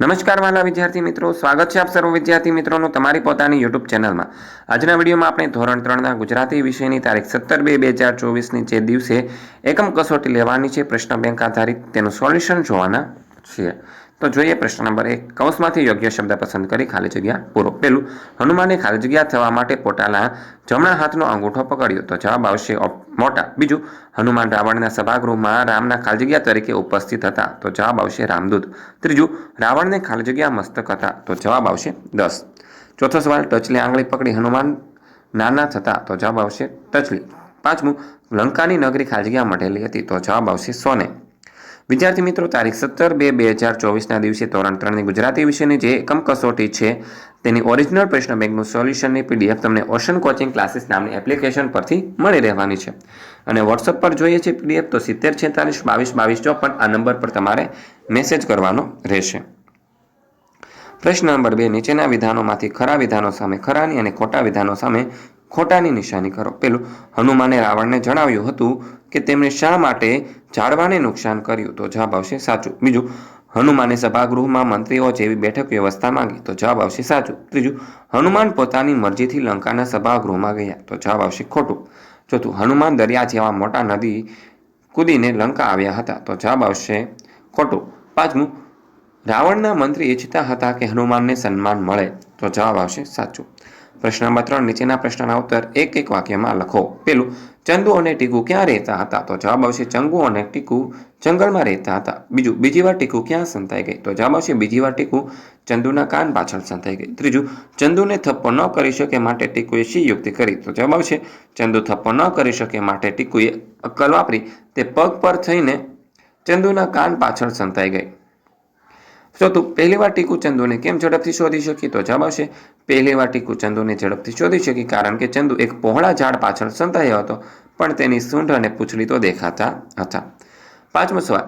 નમસ્કાર વાલા વિદ્યાર્થી મિત્રો, સ્વાગત છે આપ સર્વ વિદ્યાર્થી મિત્રોનું તમારી પોતાની યુટ્યુબ ચેનલમાં. આજના વિડીયોમાં આપણે ધોરણ ત્રણના ગુજરાતી વિષયની તારીખ સત્તર બે બે હજાર ચોવીસની જે દિવસે એકમ કસોટી લેવાની છે, પ્રશ્ન બેંક આધારિત તેનું સોલ્યુશન જોવાના છીએ તો જોઈએ પ્રશ્ન નંબર એક. કૌંસમાંથી યોગ્ય શબ્દ પસંદ કરી ખાલી જગ્યા પૂરો. પેલું હનુમાને ખાલી જગ્યા થવા માટે પોતાના જમણા હાથનો અંગૂઠો પકડ્યો. તો જવાબ આવશે મોટા. બીજું, હનુમાન રાવણના સભાગૃહમાં રામના ખાલી જગ્યા તરીકે ઉપસ્થિત હતા. તો જવાબ આવશે રામદૂત. ત્રીજું, રાવણને ખાલી જગ્યા મસ્તક હતા. તો જવાબ આવશે દસ. ચોથો સવાલ, ટચલી આંગળી પકડી હનુમાન નાના થતા. તો જવાબ આવશે ટચલી. પાંચમું, લંકાની નગરી ખાલી જગ્યા મટેલી હતી. તો જવાબ આવશે સોને. વિદ્યાર્થી મિત્રો, તારીખ સત્તર બે બે હજાર ચોવીસના દિવસે ધોરણ ત્રણની ગુજરાતી વિષયની જે એકમ કસોટી છે, તેની ઓરિજિનલ પ્રશ્ન બેંકનું સોલ્યુશનની પીડીએફ તમને ઓશન કોચિંગ ક્લાસીસ નામની એપ્લિકેશન પરથી મળી રહેવાની છે. અને વોટ્સઅપ પર જોઈએ છે પીડીએફ તો સિત્તેર, છેતાલીસ, બાવીસ બાવીસ, ચોપન, આ નંબર પર તમારે મેસેજ કરવાનો રહેશે. પ્રશ્ન નંબર બે, નીચેના વિધાનોમાંથી ખરા વિધાનો સામે ખરાની અને ખોટા વિધાનો સામે ખોટાની નિશાની કરો. પેલું હનુમાને રાવણને જણાવ્યું હતું કે તેમણે શા માટે ઝાડવાને નુકસાન કર્યું? તો જવાબ આવશે સાચું. બીજું, હનુમાને સભાગૃહમાં મંત્રીઓ જેવી બેઠક વ્યવસ્થા માંગી. તો જવાબ આવશે સાચું. ત્રીજું, હનુમાન પોતાની મરજીથી લંકાના સભાગૃહમાં ગયા. તો જવાબ આવશે ખોટું. ચોથું, હનુમાન દરિયા જેવા મોટા નદી કૂદીને લંકા આવ્યા હતા. તો જવાબ આવશે ખોટું. પાંચમું, રાવણના મંત્રી ઈચ્છતા હતા કે હનુમાનને સન્માન મળે. તો જવાબ આવશે સાચું. પ્રશ્ન નંબર ત્રણ, નીચેના પ્રશ્નના ઉત્તર એક એક વાક્યમાં લખો. પેલું, ચંદુ અને ટીકુ ક્યાં રહેતા હતા? તો જવાબ આવશે ચંગુ અને ટીકુ જંગલમાં રહેતા હતા. બીજું, બીજી વાર ટીકુ ક્યાં સંતાઈ ગઈ? તો જવાબ આવશે બીજી વાર ટીકુ ચંદુના કાન પાછળ સંતાઈ ગઈ. ત્રીજું, ચંદુને થપ્પો ન કરી શકે માટે ટીકુએ શી યુક્તિ કરી? તો જવાબ આવશે, ચંદુ થપ્પો ન કરી શકે માટે ટીકુએ અક્કલ વાપરી. તે પગ પર થઈને ચંદુના કાન પાછળ સંતાઈ ગઈ. ચોથું પહેલી વાર ટીકુ ચંદુને કેમ ઝડપથી શોધી શકી? તો જવાબ આવશે, પહેલી વાર ટીકુ ચંદુને ઝડપથી શોધી શકી કારણ કે ચંદુ એક પહોળા ઝાડ પાછળ સંતાયો હતો, પણ તેની સૂંઢ અને પૂંછડી તો દેખાતા હતા. પાંચમો સવાલ,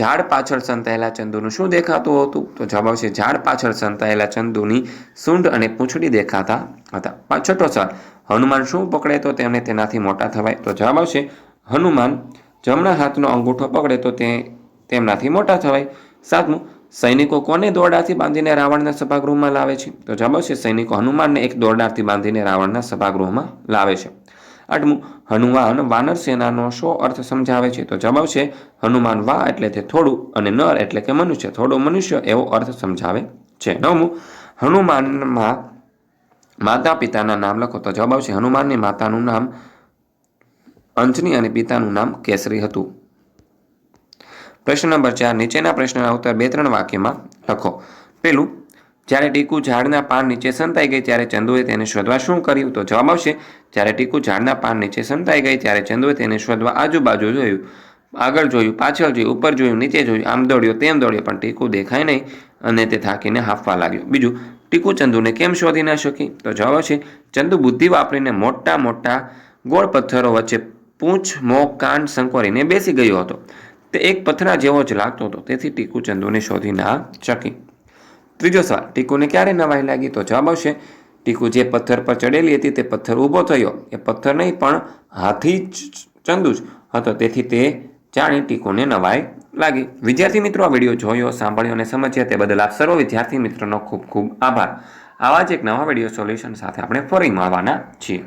ઝાડ પાછળ સંતાયેલા ચંદુનું શું દેખાતું હતું? તો જવાબ આવશે, ઝાડ પાછળ સંતાયેલા ચંદુની સૂંઢ અને પૂંછડી દેખાતા હતા. છઠ્ઠો સવાલ, હનુમાન શું પકડે તો તેમને તેનાથી મોટા થવાય? તો જવાબ આવશે, હનુમાન જમણા હાથનો અંગૂઠો પકડે તો તે તેમનાથી મોટા થવાય. સાતમું સૈનિકો કોને દોરડાથી બાંધીને રાવણના સભાગૃહમાં લાવે છે? તો જવાબ છે સૈનિકો હનુમાનને એક દોરડાથી બાંધીને રાવણના સભાગૃહમાં લાવે છે. આઠમું હનુમાન વાનર સેનાનો શો અર્થ સમજાવે છે? તો જવાબ છે હનુમાન વા એટલે તે થોડું અને નર એટલે કે મનુષ્ય. થોડું મનુષ્ય એવો અર્થ સમજાવે છે. નવમું, હનુમાનમાં માતા પિતાના નામ લખો. તો જવાબ છે હનુમાનની માતાનું નામ અંજની અને પિતાનું નામ કેસરી હતું. પ્રશ્ન નંબર ચાર, નીચેના પ્રશ્નના ઉત્તર બે ત્રણ વાક્યમાં લખો. પેલું જ્યારે ટીકુ ઝાડના પાન નીચે સંતાઈ ગઈ ત્યારે ચંદુએ તેને શોધવા શું કર્યું? તો જવાબ આવશે, જ્યારે ટીકુ ઝાડના પાન નીચે સંતાઈ ગઈ ત્યારે ચંદુએ તેને શોધવા આજુબાજુ જોયું. આગળ જોયું, પાછળ જોયું, ઉપર જોયું, નીચે જોયું, આમ દોડ્યો, તેમ દોડ્યો, પણ ટીકુ દેખાય નહીં અને તે થાકીને હાંફવા લાગ્યો. બીજું, ટીકુ ચંદુને કેમ શોધી ન શકી? તો જવાબ આવશે, ચંદુ બુદ્ધિ વાપરીને મોટા મોટા ગોળ પથ્થરો વચ્ચે પૂંછ, મોં, કાન સંકોરીને બેસી ગયો હતો. તે એક પથરા જેવો જ લાગતો હતો. તેથી ટીકુ ચંદુને શોધી ના શકી. ત્રીજો સવાલ, ટીકુને ક્યારે નવાઈ લાગી તો જવાબ આવશે. ટીકુ જે પથ્થર પર ચડેલી હતી તે પથ્થર ઊભો થયો. એ પથ્થર નહીં, પણ હાથી ચંદુ જ હતો. તેથી તે જાણી ટીકુને નવાઈ લાગી. વિદ્યાર્થી મિત્રો, આ વીડિયો જોયો, સાંભળ્યો અને સમજ્યા તે બદલ આપ સર્વ વિદ્યાર્થી મિત્રોનો ખૂબ ખૂબ આભાર. આવા જ એક નવા વીડિયો સોલ્યુશન સાથે આપણે ફરી મળવાના છીએ.